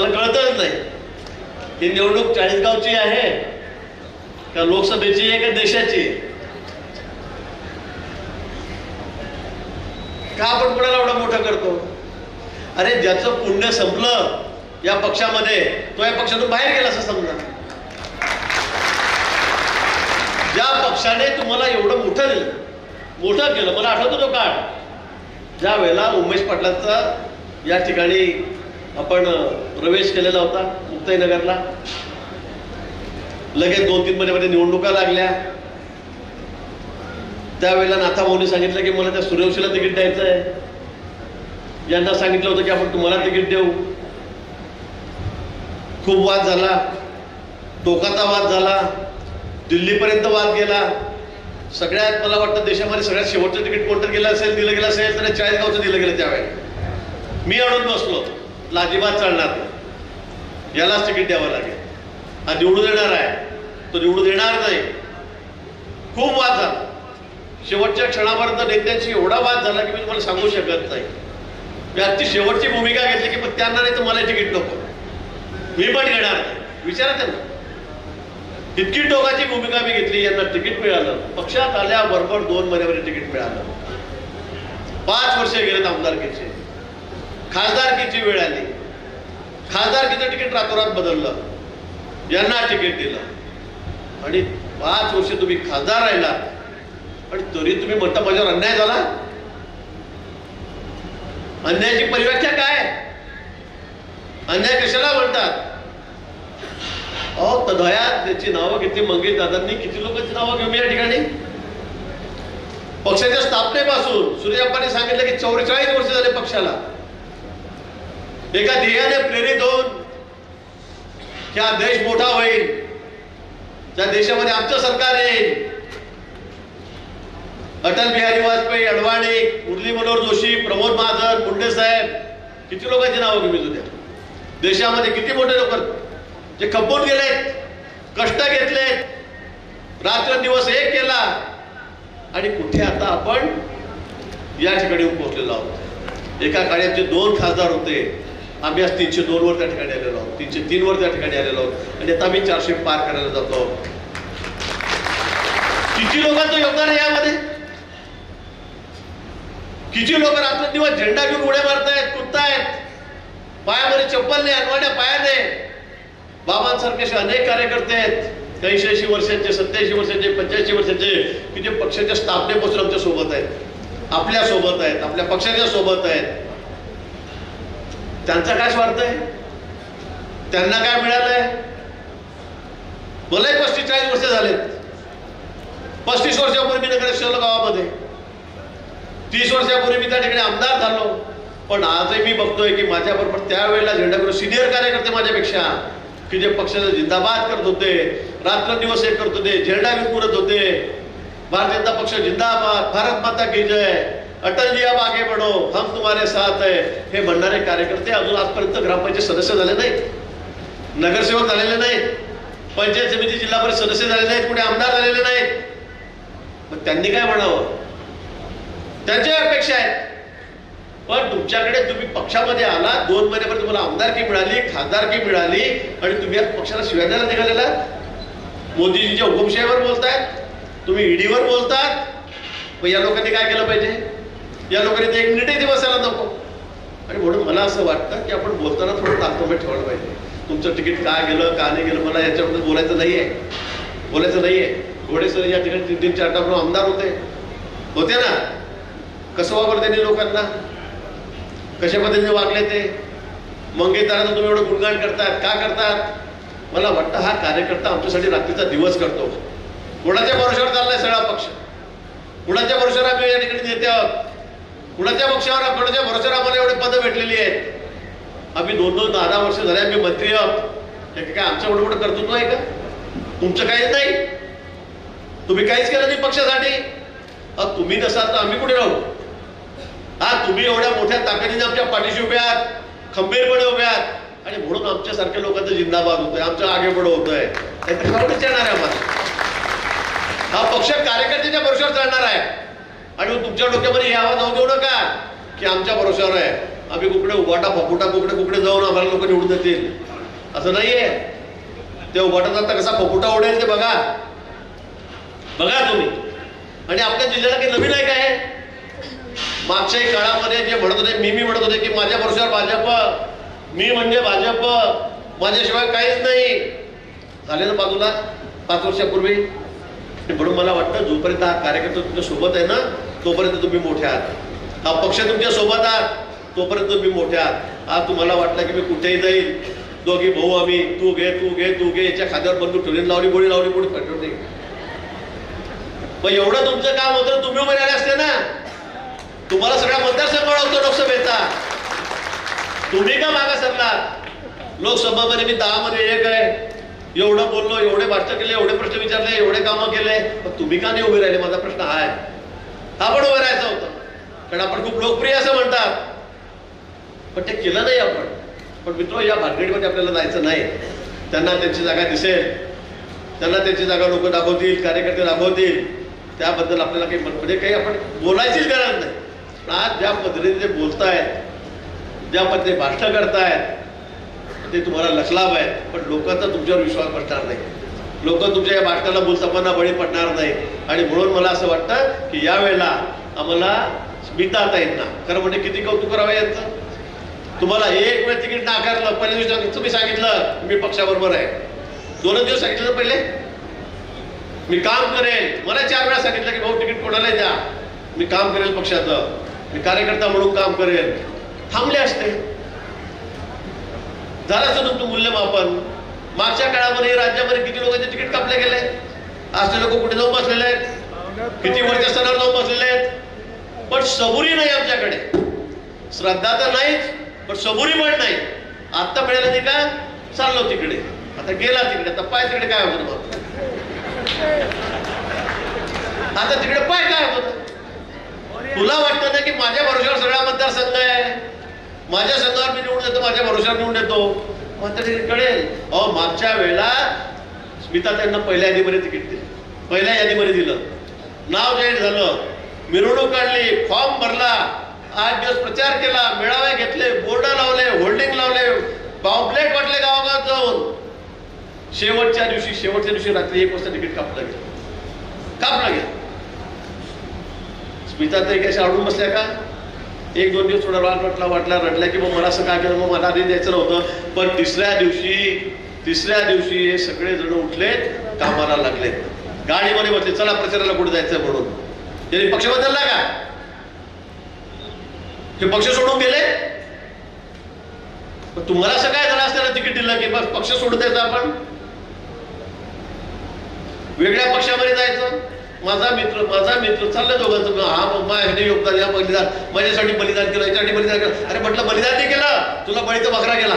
मला कळतच नाही. ही निवडणूक चाळीसगावची आहे का लोकसभेची आहे का देशाची? का आपण कुणाला एवढा मोठं करतो? अरे ज्याचं पुण्य संपलं या पक्षामध्ये तो या पक्षातून बाहेर गेला असं समजा. ज्या पक्षाने तुम्हाला एवढं मोठं दिलं मोठं केलं मला आठवतो तो काळ. ज्या वेळेला उमेश पाटलांचा या ठिकाणी आपण प्रवेश केलेला होता मुक्ताईनगरला. लगेच दोन तीन महिन्यामध्ये निवडणुका लागल्या. त्यावेळेला नाथाभाऊनी सांगितलं की मला त्या सूर्यवंशीला तिकीट द्यायचं आहे. यांना सांगितलं होतं की आपण तुम्हाला तिकीट देऊ. खूप वाद झाला. टोकाचा वाद झाला. दिल्लीपर्यंत वाद गेला. सगळ्यात मला वाटतं देशामध्ये सगळ्यात शेवटचं तिकीट कोणतं गेलं असेल दिलं गेलं असेल तर चाळीसगावचं दिलं गेलं त्यावेळेला मी आणून बसलो. तुला अजिबात चालणार नाही. यालाच तिकीट द्यावं लागेल. हा निवडून देणार आहे. तो निवडून येणार नाही. खूप वाद झाला. शेवटच्या क्षणापर्यंत नेत्यांशी एवढा वाद झाला की मी तुम्हाला सांगू शकत नाही. मी आजची शेवटची भूमिका घेतली की मग त्यांना नाही तर मला तिकीट नको. मी पण घेणार नाही. विचारा त्यांना. इतकी टोकाची भूमिका मी घेतली यांना तिकीट मिळालं. पक्षात आल्याबरोबर दोन महिन्यामध्ये तिकीट मिळालं. पाच वर्ष गेलेत आमदारकीचे. खासदारकीची वेळ आली. खासदारकीचं तिकीट रातोरात बदललं. यांना तिकीट दिलं. आणि पाच वर्ष तुम्ही खासदार राहिला. आणि तरी तुम्ही म्हणता माझ्यावर अन्याय झाला. अन्यायाची परिव्याख्या काय? अन्याय कशाला म्हणतात अहो तदयात त्याची नावं घेतली मंगेश दादांनी. किती लोकांची नावं घेऊ या ठिकाणी? पक्षाच्या स्थापनेपासून सूर्यप्पाने सांगितलं की चौवेचाळीस वर्ष झाले पक्षाला. एका ध्येयाने प्रेरित होऊन हा देश मोठा होईल? त्या देशामध्ये आमचं सरकार येईल अटल बिहारी वाजपेयी अडवाणी मुरली मनोहर जोशी प्रमोद महाजन मुंडे साहेब किती लोकांची नावं घेऊन तुझ्या देशामध्ये किती मोठे लोक जे खपून गेलेत कष्ट घेतलेत रात्र दिवस एक केला आणि कुठे आता आपण या ठिकाणी पोहोचलेलो आहोत? एका काळ्याचे दोन खासदार होते. आम्ही आज तीनशे दोनवर त्या ठिकाणी आलेलो आहोत. तीनशे तीनवर त्या ठिकाणी आलेलो आहोत. आणि आता आम्ही चारशे पार करायला जातो किती लोकांचं योगदान आहे यामध्ये? किती लोक रात्र दिवस झेंडा घेऊन उड्या मारतायत कुदतायत? पायामध्ये चप्पल नाही अनवाड्या पायाने बाबांसारखे असे अनेक कार्यकर्ते आहेत. ऐंशी वर्षाचे सत्याऐंशी वर्षांचे पंच्याऐंशी वर्षांचे की जे पक्षाच्या स्थापनेपासून आमच्यासोबत आहेत. आपल्यासोबत आहेत आपल्या पक्षाच्या सोबत आहेत. त्यांचा काय स्वार्थ आहे? त्यांना काय मिळालंय? भले पस्तीस चाळीस वर्ष झालेत. पस्तीस वर्षापूर्वी मी तिकडे शहर गावामध्ये. तीस वर्षापूर्वी मी त्या ठिकाणी आमदार झालो. पण आजही मी बघतोय की माझ्याबरोबर त्यावेळेला झेंडापूर सिनियर कार्यकर्ते माझ्यापेक्षा की जे पक्षाचा जिंदाबाद करत होते रात्रदिवस हे करत होते झेंडा घेऊन होते. भारतीय जनता पक्ष जिंदाबाद भारत माता की जय. अटल जी अब आगे बढ़ो हम तुम्हारे साथ है. हे म्हणणारे कार्यकर्ते अजून आजपर्यंत ग्रामपंचायत सदस्य झाले नाहीत. नगरसेवक झालेले नाहीत. पंचायत समिती जिल्हा परिषद सदस्य झाले नाहीत. कुठे आमदार झालेले नाहीत. मग त्यांनी काय म्हणावं? त्यांच्या अपेक्षा आहेत. पण तुमच्याकडे तुम्ही पक्षामध्ये आला दोन महिन्यापर्यंत तुम्हाला आमदारकी मिळाली खासदारकी मिळाली आणि तुम्ही आज पक्षाला शिवाय निघालेला मोदीजींच्या हुकुमशाहीवर बोलतायत तुम्ही ईडीवर बोलतात मग या लोकांनी काय केलं पाहिजे? या लोकांनी ते एक मिनिटही बसायला नको. आणि म्हणून मला असं वाटतं की आपण बोलताना थोडं ताकदोबत ठेवलं पाहिजे. तुमचं तिकीट का गेलं का नाही गेलं मला याच्याबद्दल बोलायचं नाही आहे बोलायचं नाही आहे घोडेसर या ठिकाणी तीन तीन चार टाकून आमदार होते. होते ना? कसं वापर त्यांनी लोकांना? कशा पद्धतीने वागले ते? मंगेशदारांचं तुम्ही एवढं गुणगान करतात का करतात? मला वाटतं हा कार्यकर्ता आमच्यासाठी रात्रीचा दिवस करतो. कुणाच्या भरोशावर चाललाय सगळा पक्ष? कुणाच्या भरोशावर आम्ही या ठिकाणी नेते आहोत? कुणाच्या पक्षावर कुणाच्या भरोशावर आम्हाला एवढे पदं भेटलेली आहेत? आम्ही दोन दोन दहा दहा वर्ष झाले आम्ही मंत्री आहोत. काय आमचं एवढं मोठं कर्तृत्व आहे का? तुमचं काहीच नाही? तुम्ही काहीच केलं नाही पक्षासाठी. अहो, तुम्ही नसाल तर आम्ही कुठे राहू? हा तुम्ही एवढ्या मोठ्या ताकदीने आमच्या पाठीशी उभे आहात खंबीरपणे उभे आहात. आणि म्हणून आमच्यासारख्या लोकांचं जिंदाबाद होतोय आमचं आगे पुढे होतोय. नाहीतर खाऊनच येणार आहे आम्हाला. हा पक्ष कार्यकर्त्याच्या भरोशावर चालणार आहे. आणि मग तुमच्या डोक्यामध्ये हे आवाज जाऊन देऊ नका की आमच्या भरोश्यावर आहे. आम्ही कुकडे उभाटा फपुटा कुकडे कुकडे जाऊन आम्हाला लोक निवडून देतील. असं नाहीये. ते उभाटा आता कसा फपुटा उडेल ते बघा. बघा तुम्ही. आणि आपल्या जिल्ह्याला काही नवीन आहे काय मागच्याही काळामध्ये जे म्हणत होते मी मी म्हणत होते की माझ्या भरोश्यावर भाजप मी म्हणजे भाजप. माझ्याशिवाय काहीच नाही. झाले ना बाजूला पाच वर्षापूर्वी म्हणून मला वाटतं जोपर्यंत हा कार्यकर्ता तुमच्यासोबत आहे ना तोपर्यंत तुम्ही मोठे आहात. हा पक्ष तुमच्यासोबत आहात तोपर्यंत तुम्ही मोठे आहात. आज तुम्हाला वाटलं की मी कुठेही जाईल. दोघी भाऊ आम्ही तू घे तू घे तू घे याच्या खाद्यावर बंदूक ठेवली लावली गोळी लावली गोळी पेटवली मग एवढं तुमचं काम होतं तुम्ही उभे राहिले असते ना. तुम्हाला सगळ्या मतदारसंघ होतो लोकसभेचा. तुम्ही का मागा सरला लोकसभामध्ये मी दहा मध्ये एक आहे. एवढं बोललो एवढे भाषण केले एवढे प्रश्न विचारले एवढे कामं केले पण तुम्ही का नाही उभे राहिले? माझा प्रश्न हा आहे. हा पण उभे राहायचा होता. कारण आपण खूप लोकप्रिय असं म्हणतात. पण ते केलं नाही आपण. पण मित्र या भानगडीमध्ये आपल्याला जायचं नाही. त्यांना त्यांची जागा दिसेल. त्यांना त्यांची जागा लोक दाखवतील कार्यकर्ते दाखवतील. त्याबद्दल आपल्याला काही म्हणजे काही आपण बोलायचीच गरज नाही. पण आज ज्या पद्धतीने ते बोलतायत ज्या पद्धतीने भाषण करतायत ते तुम्हाला लखलाभ आहे पण लोकांचा तुमच्यावर विश्वास बसणार नाही. लोक तुमच्या या भाषणाला बोलताना बळी पडणार नाही. आणि म्हणून मला असं वाटतं की यावेळेला आम्हाला स्मिता ताईंना खरं म्हणजे किती कौतुक करावं यांचं? तुम्हाला एक वेळ तिकीट नाकारलं पहिल्या दिवशी तुम्ही सांगितलं मी पक्षाबरोबर आहे. दोनच दिवस सांगितलं पहिले? मी काम करेल. मला चार वेळा सांगितलं की भाऊ तिकीट कोणाला द्या. मी काम करेल पक्षाचं. मी कार्यकर्ता म्हणून काम करेल. थांबले असते. झालं असं तुमचं मूल्यमापन मागच्या काळामध्ये राज्यामध्ये किती लोकांचे तिकीट कापले गेले? असे लोक कुठे जाऊन बसलेले आहेत? किती वरच्या स्तरावर जाऊन बसलेले आहेत? पण सबुरी नाही आमच्याकडे. श्रद्धा तर नाहीच पण सबुरी पण नाही. आत्ता मिळालं ती का? चाललो तिकडे. आता गेला तिकडे. आता पाय तिकडे काय होतं बघ. आता तिकडे पाय काय होतं? तुला वाटतं ना की माझ्या भरोश्यावर सगळा मतदारसंघ आहे? माझ्या संघावर मी निवडून येतो माझ्या भरोशावर निवडून येतो. मग कळेल. अहो मागच्या वेळेला स्मिता त्यांना पहिल्या यादीमध्ये तिकीट दिलं. पहिल्या यादीमध्ये दिलं. नाव जाहीर झालं. मिरवणूक काढली फॉर्म भरला आठ दिवस प्रचार केला मेळावे घेतले बोर्ड लावले होल्डिंग लावले पॉम्पलेट वाटले गावागावात जाऊन. शेवटच्या दिवशी शेवटच्या दिवशी रात्री एक वाजता तिकीट कापलं गेलं. कापलं गेलं. स्मिता तरी कशा अडून बसल्या का? एक दोन दिवस थोडा राग वाटला वाटला रडला की मग मला असं काय केलं? मग मला आधी द्यायचं नव्हतं. पण तिसऱ्या दिवशी तिसऱ्या दिवशी हे सगळे जण उठले कामाला लागले गाडीमध्ये बसले चला प्रचाराला कुठे जायचं म्हणून. त्यांनी पक्ष बदलला का? हे पक्ष सोडून गेले? तुम्हाला असं काय झालं असताना तिकीट दिलं की बस पक्ष सोडून द्यायचा आपण? वेगळ्या पक्षामध्ये जायचं? माझा मित्र माझा मित्र चाललं दोघांचं हा मम्मा ह्याने योगदान या बलिदान. माझ्यासाठी बलिदान केलं याच्यासाठी बलिदान केलं. अरे म्हटलं बलिदान नाही केलं. तुला बळीचा बकरा केला